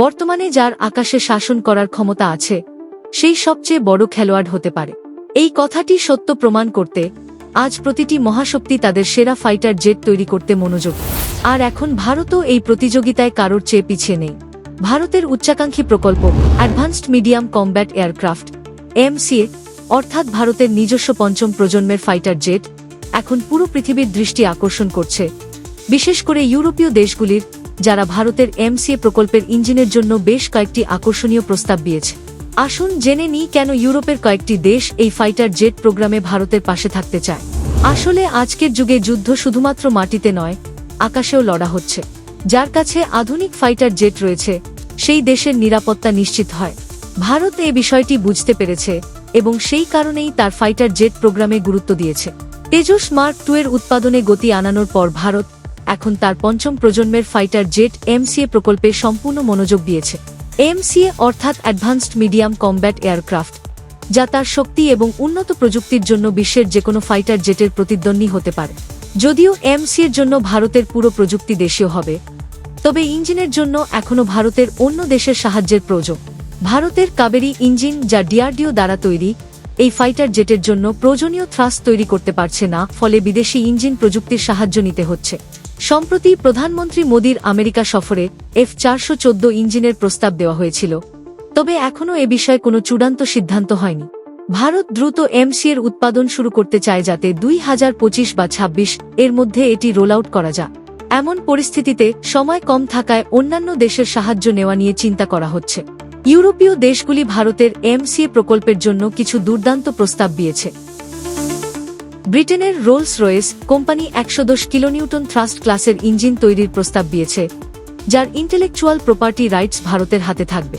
বর্তমানে যার আকাশে শাসন করার ক্ষমতা আছে, সেই সবচেয়ে বড় খেলোয়াড় হতে পারে। এই কথাটি সত্য প্রমাণ করতে আজ প্রতিটি মহাশক্তি তাদের সেরা ফাইটার জেট তৈরি করতে মনোযোগ আর এখন ভারতও এই প্রতিযোগিতায় কারোর চেয়ে পিছিয়ে নেই। ভারতের উচ্চাকাঙ্ক্ষী প্রকল্প advanced medium combat aircraft, MCA, অর্থাৎ ভারতের নিজস্ব পঞ্চম প্রজন্মের ফাইটার জেট, এখন পুরো পৃথিবীর দৃষ্টি আকর্ষণ করছে। বিশেষ করে ইউরোপীয় দেশগুলির যারা ভারতের এমসিএ প্রকল্পের ইঞ্জিনের জন্য বেশ কয়েকটি আকর্ষণীয় প্রস্তাব দিয়েছে। আসুন জেনে নিই কেন ইউরোপের কয়েকটি দেশ এই ফাইটার জেট প্রোগ্রামে ভারতের পাশে থাকতে চায়। আসলে আজকের যুগে যুদ্ধ শুধুমাত্র মাটিতে নয়, আকাশেও লড়া হচ্ছে। যার কাছে আধুনিক ফাইটার জেট রয়েছে, সেই দেশের নিরাপত্তা নিশ্চিত হয়। ভারত এ বিষয়টি বুঝতে পেরেছে এবং সেই কারণেই তার ফাইটার জেট প্রোগ্রামে গুরুত্ব দিয়েছে। তেজস মার্ক টু এর উৎপাদনে গতি আনানোর পর ভারত এখন তার পঞ্চম প্রজন্মের ফাইটার জেট এমসিএ প্রকল্পে সম্পূর্ণ মনোযোগ দিয়েছে। এমসিএ অর্থাৎ অ্যাডভান্সড মিডিয়াম কমব্যাট এয়ারক্রাফট, যা তার শক্তি এবং উন্নত প্রযুক্তির জন্য বিশ্বের যেকোনো ফাইটার জেটের প্রতিদ্বন্দ্বী হতে পারে। যদিও এমসিএর জন্য ভারতের পুরো প্রযুক্তি দেশীয় হবে, তবে ইঞ্জিনের জন্য এখনও ভারতের অন্য দেশের সাহায্যের প্রয়োজন। ভারতের কাবেরি ইঞ্জিন, যা ডিআরডিও দ্বারা তৈরি, এই ফাইটার জেটের জন্য প্রয়োজনীয় থ্রাস তৈরি করতে পারছে না, ফলে বিদেশি ইঞ্জিন প্রযুক্তির সাহায্য নিতে হচ্ছে। সম্প্রতি প্রধানমন্ত্রী মোদীর আমেরিকা সফরে এফ চারশো চোদ্দ ইঞ্জিনের প্রস্তাব দেওয়া হয়েছিল। তবে এখনও এ বিষয়ে কোনো চূড়ান্ত সিদ্ধান্ত হয়নি। ভারত দ্রুত এমসিএর উৎপাদন শুরু করতে চায় যাতে দুই হাজার পঁচিশ বা ২৬ এর মধ্যে এটি রোল আউট করা যায় এমন পরিস্থিতিতে সময় কম থাকায় অন্যান্য দেশের সাহায্য নেওয়া নিয়ে চিন্তা করা হচ্ছে। ইউরোপীয় দেশগুলি ভারতের এমসিএ প্রকল্পের জন্য কিছু দুর্দান্ত প্রস্তাব দিয়েছে। ব্রিটেনের রোলস রয়েস কোম্পানি একশো দশ কিলোনিউটন থ্রাস্ট ক্লাসের ইঞ্জিন তৈরির প্রস্তাব দিয়েছে, যার ইন্টেলেকচুয়াল প্রপার্টি রাইটস ভারতের হাতে থাকবে।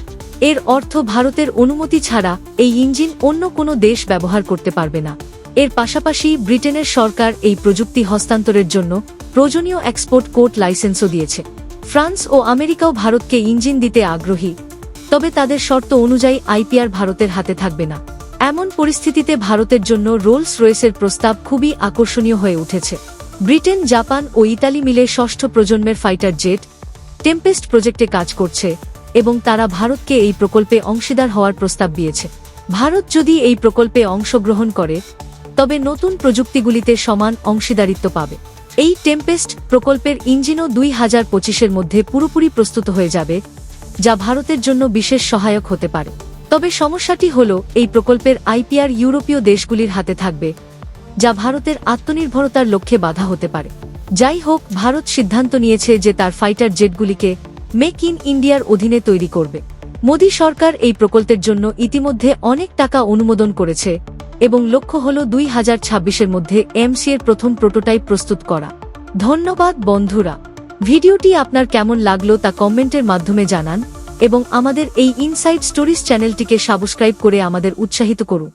এর অর্থ ভারতের অনুমতি ছাড়া এই ইঞ্জিন অন্য কোনো দেশ ব্যবহার করতে পারবে না। এর পাশাপাশি ব্রিটেনের সরকার এই প্রযুক্তি হস্তান্তরের জন্য প্রয়োজনীয় এক্সপোর্ট কোর্ট লাইসেন্সও দিয়েছে। ফ্রান্স ও আমেরিকাও ভারতকে ইঞ্জিন দিতে আগ্রহী, তবে তাদের শর্ত অনুযায়ী আইপিআর ভারতের হাতে থাকবে না। এমন পরিস্থিতিতে ভারতের জন্য রোলস রয়েসের প্রস্তাব খুবই আকর্ষণীয় হয়ে উঠেছে। ব্রিটেন, জাপান ও ইতালি মিলে ষষ্ঠ প্রজন্মের ফাইটার জেট টেম্পেস্ট প্রজেক্টে কাজ করছে এবং তারা ভারতকে এই প্রকল্পে অংশীদার হওয়ার প্রস্তাব দিয়েছে। ভারত যদি এই প্রকল্পে অংশগ্রহণ করে, তবে নতুন প্রযুক্তিগুলিতে সমান অংশীদারিত্ব পাবে। এই টেম্পেস্ট প্রকল্পের ইঞ্জিনও দুই হাজার পঁচিশের মধ্যে পুরোপুরি প্রস্তুত হয়ে যাবে, যা ভারতের জন্য বিশেষ সহায়ক হতে পারে। তবে সমস্যাটি হল, এই প্রকল্পের আইপিআর ইউরোপীয় দেশগুলির হাতে থাকবে, যা ভারতের আত্মনির্ভরতার লক্ষ্যে বাধা হতে পারে। যাই হোক, ভারত সিদ্ধান্ত নিয়েছে যে তার ফাইটার জেটগুলিকে মেক ইন ইন্ডিয়ার অধীনে তৈরি করবে। মোদী সরকার এই প্রকল্পের জন্য ইতিমধ্যে অনেক টাকা অনুমোদন করেছে এবং লক্ষ্য হল দুই হাজার ছাব্বিশের মধ্যে এমসিএর প্রথম প্রোটোটাইপ প্রস্তুত করা। ধন্যবাদ বন্ধুরা। ভিডিওটি আপনার কেমন লাগল তা কমেন্টের মাধ্যমে জানান। এবং আমাদের এই ইনসাইড স্টোরিজ চ্যানেলটিকে সাবস্ক্রাইব করে আমাদের উৎসাহিত করুন।